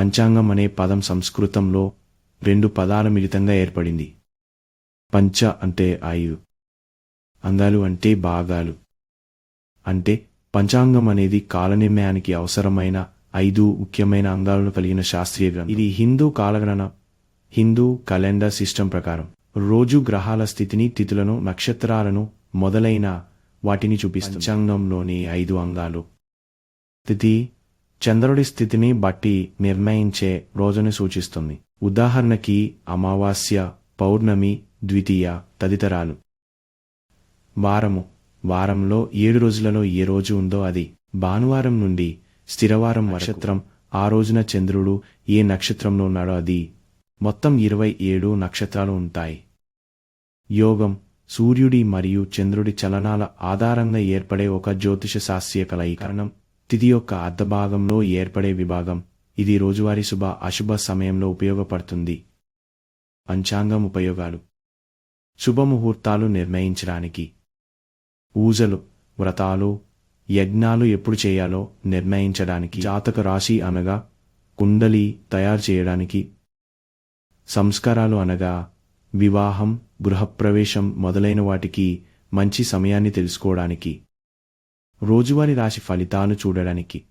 పంచాంగం అనే పదం సంస్కృతంలో రెండు పదాల మిళితంగా ఏర్పడింది. పంచ అంటే ఆయు అందాలు అంటే భాగాలు. అంటే పంచాంగం అనేది కాలనిర్ణయానికి అవసరమైన ఐదు ముఖ్యమైన అంగాలను కలిగిన శాస్త్రీయ గ్రంథం. ఇది హిందూ కాలగణన హిందూ క్యాలెండర్ సిస్టమ్ ప్రకారం రోజు గ్రహాల స్థితిని తిథులను నక్షత్రాలను మొదలైన వాటిని చూపిస్తుంది. పంచాంగంలోని ఐదు అంగాలు. తిథి చంద్రుడి స్థితిని బట్టి నిర్ణయించే రోజును సూచిస్తుంది. ఉదాహరణకి అమావాస్య పౌర్ణమి ద్వితీయ తదితరాలు. వారము. వారంలో ఏడు రోజులలో ఏ రోజు ఉందో అది. భానువారం నుండి స్థిరవారం నక్షత్రం. ఆ రోజున చంద్రుడు ఏ నక్షత్రంలో ఉన్నాడో అది. మొత్తం ఇరవై ఏడు నక్షత్రాలు ఉంటాయి. యోగం. సూర్యుడి మరియు చంద్రుడి చలనాల ఆధారంగా ఏర్పడే ఒక జ్యోతిష శాస్త్రీయ కలయికరణం తిథి యొక్క అర్ధభాగంలో ఏర్పడే విభాగం. ఇది రోజువారీ శుభ అశుభ సమయంలో ఉపయోగపడుతుంది. పంచాంగం ఉపయోగాలు. శుభముహూర్తాలు నిర్ణయించడానికి. పూజలు వ్రతాలు యజ్ఞాలు ఎప్పుడు చేయాలో నిర్ణయించడానికి. జాతక రాశి అనగా కుండలి తయారు చేయడానికి. సంస్కారాలు అనగా వివాహం గృహప్రవేశం మొదలైన వాటికి మంచి సమయాన్ని తెలుసుకోవడానికి. రోజువారీ రాశి ఫలితాలను చూడడానికి.